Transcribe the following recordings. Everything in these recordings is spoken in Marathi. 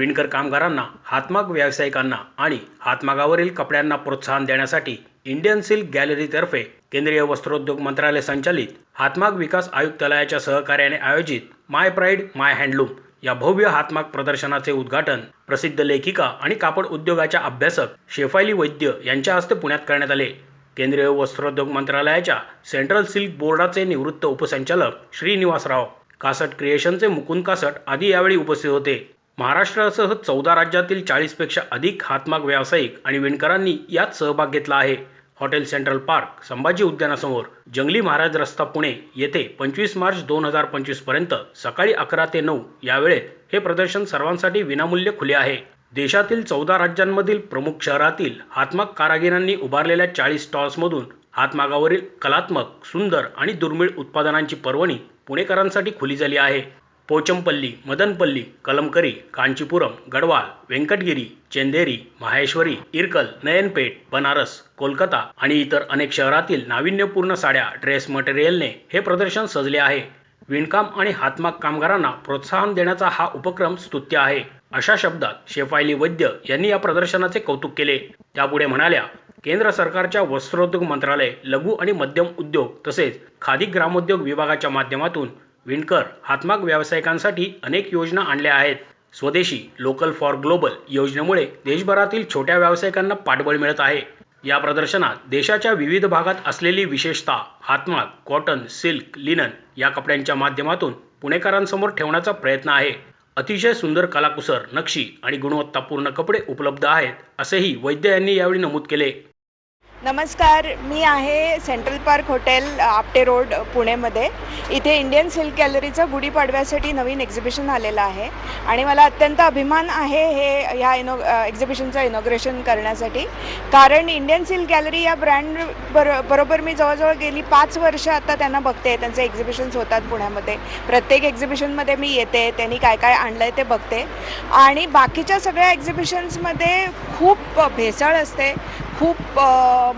विणकर कामगारांना हातमाग व्यावसायिकांना आणि हातमागावरील कपड्यांना प्रोत्साहन देण्यासाठी इंडियन सिल्क गॅलरीतर्फे केंद्रीय वस्त्रोद्योग मंत्रालय संचालित हातमाग विकास आयुक्तालयाच्या सहकार्याने आयोजित माय प्राईड माय हँडलूम या भव्य हातमाग प्रदर्शनाचे उद्घाटन प्रसिद्ध लेखिका आणि कापड उद्योगाच्या अभ्यासक शेफाली वैद्य यांच्या हस्ते पुण्यात करण्यात आले. केंद्रीय वस्त्रोद्योग मंत्रालयाच्या सेंट्रल सिल्क बोर्डाचे निवृत्त उपसंचालक श्रीनिवासराव कासट क्रिएशनचे मुकुंद कासट आदी यावेळी उपस्थित होते. महाराष्ट्रासह चौदा राज्यातील चाळीसपेक्षा अधिक हातमाग व्यावसायिक आणि विणकरांनी यात सहभाग घेतला आहे. हॉटेल सेंट्रल पार्क संभाजी उद्यानासमोर जंगली महाराज रस्ता पुणे येथे पंचवीस मार्च दोन हजार पंचवीसपर्यंत सकाळी अकरा ते नऊ या वेळेत हे प्रदर्शन सर्वांसाठी विनामूल्य खुले आहे. देशातील चौदा राज्यांमधील प्रमुख शहरातील हातमाग कारागिरांनी उभारलेल्या चाळीस स्टॉल्समधून हातमागावरील कलात्मक सुंदर आणि दुर्मिळ उत्पादनांची पर्वणी पुणेकरांसाठी खुली झाली आहे. पोचमपल्ली मदनपल्ली कलमकरी कांचीपुरम गडवाल व्यंकटगिरी चेंदेरी माहेश्वरी इरकल नयनपेठ बनारस कोलकाता आणि इतर अनेक शहरातील नाविन्यपूर्ण साड्या ड्रेस मटेरियलने हे प्रदर्शन सजले आहे. विणकाम आणि हातमाग कामगारांना प्रोत्साहन देण्याचा हा उपक्रम स्तुत्य आहे. अशा शब्दात शेफायली वैद्य यांनी या प्रदर्शनाचे कौतुक केले. त्यापुढे म्हणाल्या केंद्र सरकारच्या वस्त्रोद्योग मंत्रालय लघु आणि मध्यम उद्योग तसेच खादी ग्रामोद्योग विभागाच्या माध्यमातून विणकर हातमाग व्यावसायिकांसाठी अनेक योजना आणल्या आहेत. स्वदेशी लोकल फॉर ग्लोबल योजनेमुळे देशभरातील छोट्या व्यावसायिकांना पाठबळ मिळत आहे. या प्रदर्शनात देशाच्या विविध भागात असलेली विशेषता हातमाग कॉटन सिल्क लिनन या कपड्यांच्या माध्यमातून पुणेकरांसमोर ठेवण्याचा प्रयत्न आहे. अतिशय सुंदर कलाकुसर नक्षी आणि गुणवत्तापूर्ण कपडे उपलब्ध आहेत असेही वैद्य यांनी यावेळी नमूद केले. नमस्कार मी आहे central park hotel Apte road पुणेमध्ये. इथे इंडियन सिल्क गॅलरीचं गुढीपाडव्यासाठी नवीन एक्झिबिशन आलेलं आहे. आणि मला अत्यंत अभिमान आहे हे ह्या इनो एक्झिबिशनचं इनॉग्रेशन करण्यासाठी. कारण इंडियन सिल्क गॅलरी या ब्रँड बर बरोबर मी जवळजवळ गेली पाच वर्ष आता त्यांना बघते. त्यांचे एक्झिबिशन्स होतात पुण्यामध्ये. प्रत्येक एक्झिबिशनमध्ये मी येते त्यांनी काय काय आणलं आहे ते बघते. आणि बाकीच्या सगळ्या एक्झिबिशन्समध्ये खूप भेसळ असते. खूप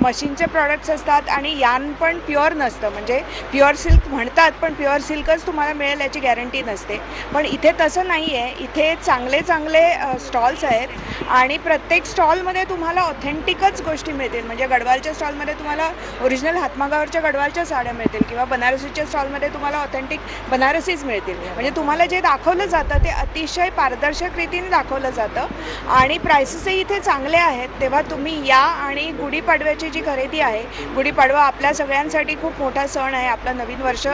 मशीनचे प्रॉडक्ट्स असतात आणि यान पण प्युअर नसतं. म्हणजे प्युअर सिल्क म्हणतात पण प्युअर सिल्कच तुम्हाला मिळेल याची गॅरंटी नसते. पण इथे तसं नाही आहे इथे चांगले चांगले स्टॉल्स आहेत आणि प्रत्येक स्टॉलमध्ये तुम्हाला ऑथेंटिकच गोष्टी मिळतील. म्हणजे गडवालच्या स्टॉलमध्ये तुम्हाला ओरिजिनल हातमागावरच्या गडवालच्या साड्या मिळतील किंवा बनारसीच्या स्टॉलमध्ये तुम्हाला ऑथेंटिक बनारसीच मिळतील. म्हणजे तुम्हाला जे दाखवलं जातं ते अतिशय पारदर्शक रीतीने दाखवलं जातं आणि प्रायसेसही इथे चांगले आहेत. तेव्हा तुम्ही या आणि आणि गुढीपाडव्याची जी खरेदी आहे गुढीपाडवा आपल्या सगळ्यांसाठी खूप मोठा सण आहे. आपलं नवीन वर्ष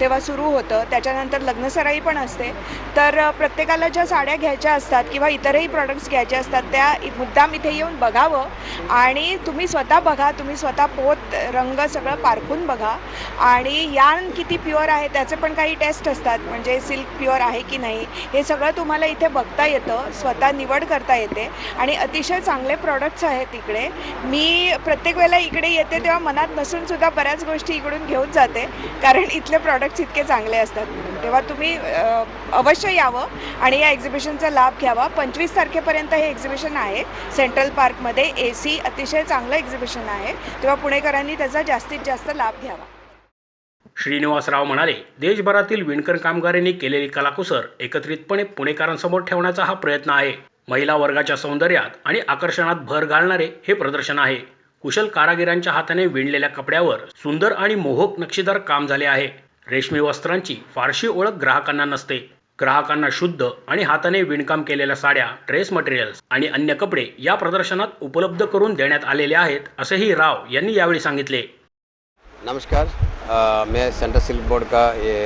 तेव्हा सुरू होतं. त्याच्यानंतर लग्नसराई पण असते. तर प्रत्येकाला ज्या साड्या घ्यायच्या असतात किंवा इतरही प्रॉडक्ट्स घ्यायचे असतात त्या मुद्दाम इथे येऊन बघावं. आणि तुम्ही स्वतः बघा तुम्ही स्वतः पोत रंग सगळं पारखून बघा. आणि यान किती प्युअर आहे त्याचे पण काही टेस्ट असतात. म्हणजे सिल्क प्युअर आहे की नाही हे सगळं तुम्हाला इथे बघता येतं. स्वतः निवड करता येते. आणि अतिशय चांगले प्रॉडक्ट्स आहेत तिकडे मी प्रत्येक वेळेला इकडे येते तेव्हा मनात नसून सुद्धा बऱ्याच गोष्टी इकडून घेऊन जाते. कारण इथले प्रॉडक्ट्स इतके चांगले असतात. तेव्हा तुम्ही अवश्य यावं आणि या एक्झिबिशनचा लाभ घ्यावा. पंचवीस तारखेपर्यंत हे एक्झिबिशन आहे. सेंट्रल पार्कमध्ये ए सी अतिशय चांगलं एक्झिबिशन आहे. तेव्हा पुणेकरांनी त्याचा जास्तीत जास्त लाभ घ्यावा. श्रीनिवासराव म्हणाले देशभरातील विणकर कामगारांनी केलेली कलाकुसर एकत्रितपणे पुणेकरांसमोर ठेवण्याचा हा प्रयत्न आहे. महिला वर्गाच्या सौंदर्यात आणि आकर्षणात भर घालणारे हे प्रदर्शन आहे. कुशल कारागिरांच्या हाताने विणलेल्या कपड्यावर सुंदर आणि मोहक नक्षीदार काम झाले आहे. रेशमी वस्त्रांची फारशी ओळख ग्राहकांना नसते. ग्राहकांना शुद्ध आणि हाताने विणकाम केलेल्या साड्या ड्रेस मटेरियल्स आणि अन्य कपडे या प्रदर्शनात उपलब्ध करून देण्यात आलेले आहेत असेही राव यांनी यावेळी सांगितले. नमस्कार. मैं सेंट्रल सिल्क बोर्ड का ये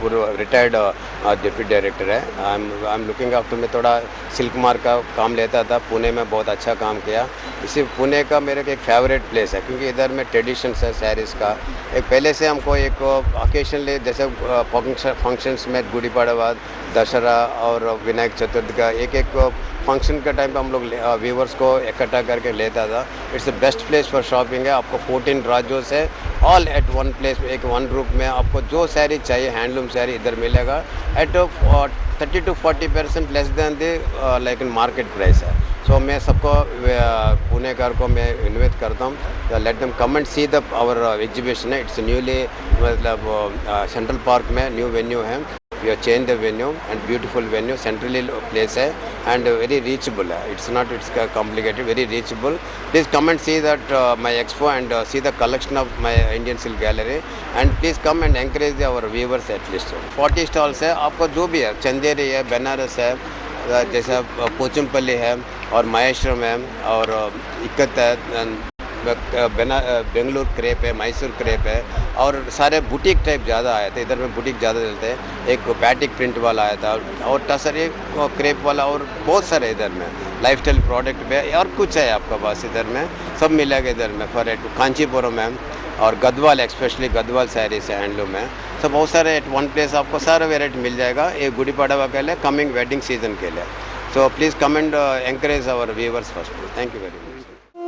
पूर्व रिटायर्ड डिप्टी डायरेक्टर है I am I am looking up तो मैं थोड़ा सिल्क मार्क का काम लेता था। पुणे में बहुत अच्छा काम किया। इसी पुणे का मेरे को एक फेवरेट प्लेस है, क्योंकि इधर में ट्रेडिशंस है सैरीज का। एक पहले से हमको एक ओकेशनली जैसे फ़ंक्शंस में गुड़ी पड़वा दशहरा और विनायक चतुर्थी का एक एक फ़ंक्शन के टाइम पे हम लोग व्यूवर्स को इकट्ठा करके लेता था। It's the best place for shopping है। आपको 14 राज्यों से ऑल एट वन प्लेस एक वन रूप में आपको जो सैरी चाहिए हैंडलूम सैरी इधर मिलेगा। At thirty to forty percent less than the like market price है। सो so, मैं सबको पुणे पुणेकर को मैं इन्वेट करता हूँ। Let them come and see the our exhibition है। इट्स न्यूली मतलब सेंट्रल पार्क में न्यू वेन्यू है। We have changed the venue and beautiful venue, centrally place है and very reachable है. It's not it's complicated, very reachable. Please come and see that uh, my expo and uh, see the collection of my Indian Silk Gallery and please come and encourage our viewers at least. 40 stalls है, आपको जो भी है, चंदेरी है, बनारस है, जैसा पोचमपल्ली है और महेश्वरम है और इक्कत है अ, बेंगलुरु क्रेप है, मैसूर क्रेप है, और सारे बुटीक टाइप ज़्यादा आए थे, इधर में बुटीक ज़्यादा चलते हैं। एक पैटिक प्रिंट वाला आया था, और टसर एक क्रेप वाला, और बहुत सारे इधर में लाइफ प्रोडक्ट पे, और कुछ है आपका पास इधर में, सब मिलेगा इधर में फॉर एट कांचीपुरम है और गदवाल स्पेशली गदवाल साड़ीज है हैंडलूम है सब बहुत सारे एट वन प्लेस आपको सारा वेराइटी मिल जाएगा, ये गुड़ी पड़वा के लिए कमिंग वेडिंग सीज़न के लिए। So please come and encourage our viewers first thank you very much